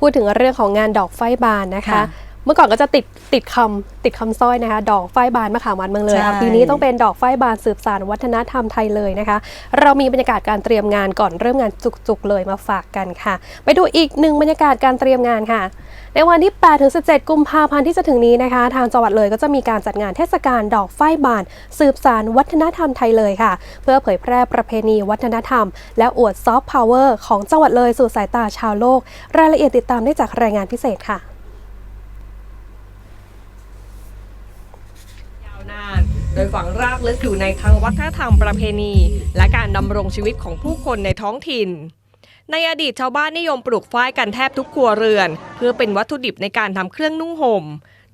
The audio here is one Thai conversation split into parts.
พูดถึงเรื่องของงานดอกไฟบานนะคะคะ เมื่อก่อนก็จะติดติดคำติดคำสร้อยนะคะ ดอกไฟบานมะขามหวานเมืองเลยค่ะใช่ปีนี้ต้องเป็นดอกไฟบานสืบสานวัฒนธรรมไทยเลยนะคะ เรามีบรรยากาศการเตรียมงานก่อนเริ่มงานจุกๆเลยมาฝากกันค่ะ ไปดูอีกหนึ่งบรรยากาศการเตรียมงานค่ะ ในวันที่ 8 ถึง 17 กุมภาพันธ์ที่จะถึงนี้นะคะ ทางจังหวัดเลยก็จะมีการจัดงานเทศกาลดอกไฟบาน สืบสานวัฒนธรรมไทยเลยค่ะ เพื่อเผยแพร่ประเพณีวัฒนธรรม และอวดซอฟต์พาวเวอร์ของจังหวัดเลยสู่สายตาชาวโลก รายละเอียดติดตามได้จากรายงานพิเศษค่ะ ยาวนาน โดยฝังรากลึกอยู่ในทางวัฒนธรรมประเพณี และการดำรงชีวิตของผู้คนในท้องถิ่น ในอดีตชาวบ้านนิยมปลูกฝ้ายกันแทบทุกครัวเรือน เพื่อเป็นวัตถุดิบในการทำเครื่องนุ่งห่ม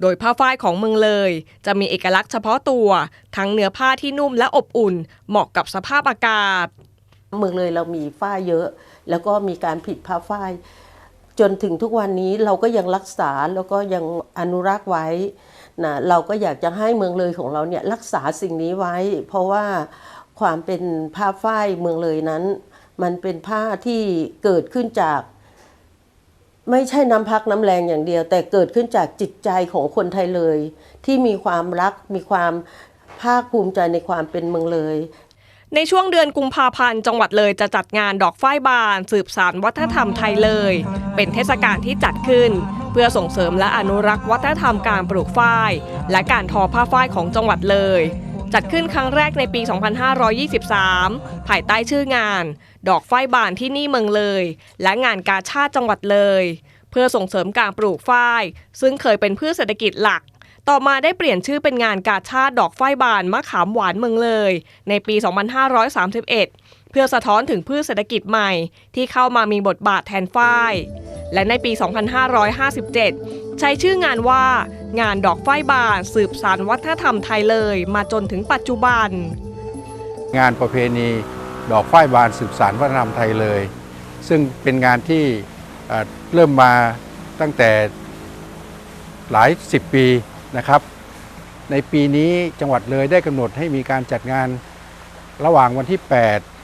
โดยผ้าฝ้ายของเมืองเลย จะมีเอกลักษณ์เฉพาะตัว ทั้งเนื้อผ้าที่นุ่มและอบอุ่น เหมาะกับสภาพอากาศ เมืองเลยเรามีฝ้ายเยอะ แล้วก็มีการผิดผ้าฝ้ายจนถึงทุกวันนี้เราก็ยังรักษาแล้วก็ยังอนุรักษ์ไว้ นะเราก็อยากจะให้เมืองเลยของเราเนี่ยรักษาสิ่งนี้ไว้ เพราะว่าความเป็นผ้าฝ้ายเมืองเลยนั้น มันเป็นผ้าที่เกิดขึ้นจาก ไม่ใช่น้ำพักน้ำแรงอย่างเดียว แต่เกิดขึ้นจากจิตใจของคนไทยเลย ที่มีความรักมีความภาคภูมิใจในความเป็นเมืองเลยในช่วงเดือนกุมภาพันธ์จังหวัดเลยจะจัดงานดอกฝ้ายบาน สืบสานวัฒนธรรมไทยเลย เป็นเทศกาลที่จัดขึ้น พื่อส่งเสริมและอนุรักษ์วัฒนธรรมการปลูกฝ้าย และการทอผ้าฝ้ายของจังหวัดเลย จัดขึ้นครั้งแรกในปี 2523 ภายใต้ชื่องาน ดอกฝ้ายบานที่นี่เมืองเลย และงานกาชาติจังหวัดเลย เพื่อส่งเสริมการปลูกฝ้าย ซึ่งเคยเป็นพืชเศรษฐกิจหลักต่อมาได้เปลี่ยนชื่อเป็นงานกาชาติดอกฝ้ายบานมะขามหวานเมืองเลย ในปี 2531 เพื่อสะท้อนถึงพืชเศรษฐกิจใหม่ ที่เข้ามามีบทบาทแทนฝ้าย และในปี 2557 ใช้ชื่องานว่างานดอกฝ้ายบานสืบสานวัฒนธรรมไทยเลย มาจนถึงปัจจุบัน งานประเพณีดอกฝ้ายบานสืบสารวัฒนธรรมไทยเลย ซึ่งเป็นงานที่เอ่อเริ่มมาตั้งแต่หลายสิบปีนะครับ ในปีนี้จังหวัดเลยได้กำหนดให้มีการจัดงานระหว่างวันที่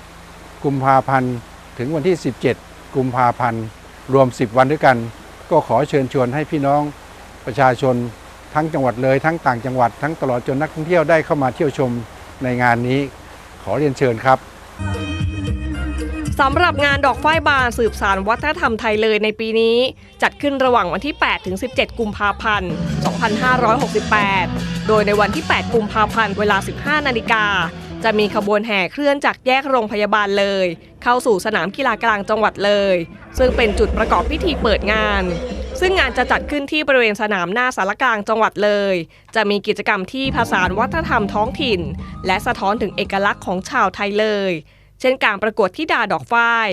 8 กุมภาพันธ์ ถึงวันที่ 17 กุมภาพันธ์ รวม 10 วันด้วยกัน ก็ขอเชิญชวนให้พี่น้องประชาชนทั้งจังหวัดเลยทั้งต่างจังหวัดทั้งตลอดจนนักท่องเที่ยวได้เข้ามาเที่ยวชมในงานนี้ ขอเรียนเชิญครับสำหรับงานดอกฝ้ายบานสืบสารวัฒนธรรมไทยเลยในปีนี้ จัดขึ้นระหว่างวันที่ 8 ถึง 17 กุมภาพันธ์ 2568 โดยในวันที่ 8 กุมภาพันธ์เวลา 15 นาฬิกา จะมีขบวนแห่เคลื่อนจากแยกโรงพยาบาลเลย เข้าสู่สนามกีฬากลางจังหวัดเลย ซึ่งเป็นจุดประกอบพิธีเปิดงาน ซึ่งงานจะจัดขึ้นที่บริเวณสนามหน้าสารกลางจังหวัดเลย จะมีกิจกรรมที่ผสานวัฒนธรรมท้องถิ่น และสะท้อนถึงเอกลักษณ์ของชาวไทยเลย เช่นการประกวดที่ดาดอกฝ้าย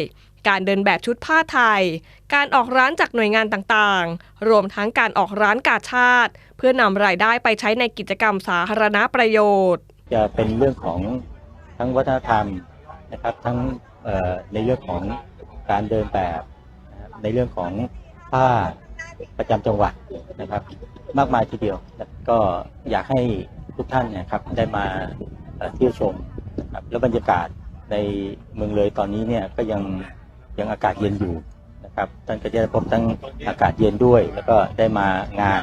การเดินแบบชุดผ้าไทย การออกร้านจากหน่วยงานต่างๆ รวมทั้งการออกร้านกาชาติ เพื่อนำรายได้ไปใช้ในกิจกรรมสาธารณประโยชน์ จะเป็นเรื่องของทั้งวัฒนธรรมนะครับ ทั้งในเรื่องของการเดินแบบในเรื่องของผ้าประจำจังหวัดนะครับ มากมายทีเดียวก็อยากให้ทุกท่านเนยครับได้มาเที่ยวชมนะครับแล้วบรรยากาศในเมืองเลยตอนนี้เนี่ยก็ยังยังอากาศเย็นอยู่นะครับท่านก็จะพบทั้งอากาศเย็นด้วย แล้วก็ได้มางาน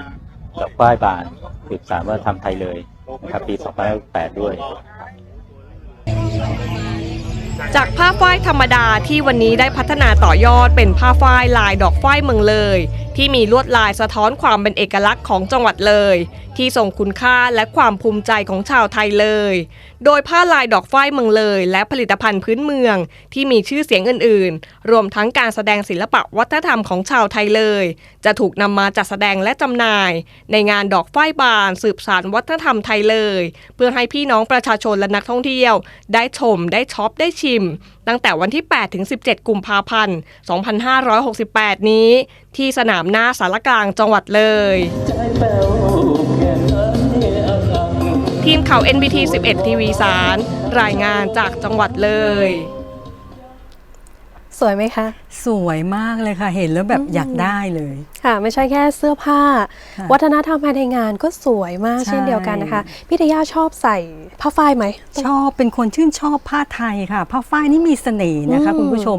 ดอกฝ้ายบานสืบสานวัฒนธรรมไทยเลย นะครับปี2008ด้วย จากผ้าฝ้ายธรรมดาที่วันนี้ได้พัฒนาต่อยอดเป็นผ้าฝ้ายลายดอกฝ้ายเมืองเลย ที่มีลวดลายสะท้อนความเป็นเอกลักษณ์ของจังหวัดเลย ที่ทรงคุณค่าและความภูมิใจของชาวไทยเลย โดยผ้าลายดอกฝ้ายเมืองเลย และผลิตภัณฑ์พื้นเมือง ที่มีชื่อเสียงอื่น ๆ รวมทั้งการแสดงศิลปะวัฒนธรรมของชาวไทยเลย จะถูกนำมาจัดแสดงและจำหน่าย ในงานดอกฝ้ายบานสืบสานวัฒนธรรมไทยเลย เพื่อให้พี่น้องประชาชนและนักท่องเที่ยว ได้ชมได้ช็อปได้ชิม ตั้งแต่วันที่ 8 ถึง 17 กุมภาพันธ์ 2568 นี้ ที่สนามหน้าสารกลางจังหวัดเลยทีมข่าว NBT 11 ทีวีสาร รายงานจากจังหวัดเลย สวยไหมคะ สวยมากเลยค่ะ เห็นแล้วแบบอยากได้เลย ค่ะ ไม่ใช่แค่เสื้อผ้า ค่ะวัฒนธรรมภายในงานก็สวยมากใช่ เช่นเดียวกันนะคะพี่เทย่าชอบใส่ผ้าฝ้ายไหม ชอบเป็นคนชื่นชอบผ้าไทยค่ะ ผ้าฝ้ายนี่มีเสน่ห์นะคะ อืมคุณผู้ชม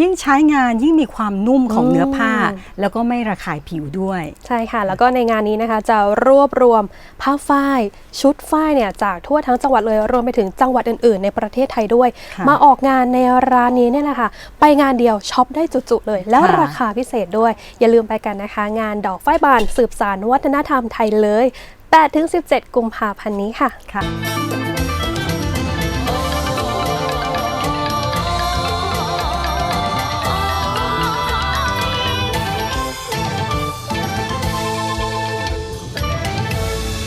ยิ่งใช้งานยิ่งมีความนุ่มของเนื้อผ้า อืม แล้วก็ไม่ระคายผิวด้วย ใช่ค่ะ แล้วก็ในงานนี้นะคะจะรวบรวมผ้าฝ้าย ชุดฝ้ายเนี่ยจากทั่วทั้งจังหวัดเลยรวมไปถึงจังหวัดอื่นๆ ในประเทศไทยด้วย ค่ะ มาออกงานในร้านนี้เนี่ยแหละค่ะ ไปงานเดียวช็อปได้จุๆเลย แล้วค่ะราคาพิเศษด้วย อย่าลืมไปกันนะคะ งานดอกฝ้ายบานสืบสารวัฒนธรรมไทยเลย 8-17 กุมภาพันธ์นี้ค่ะค่ะ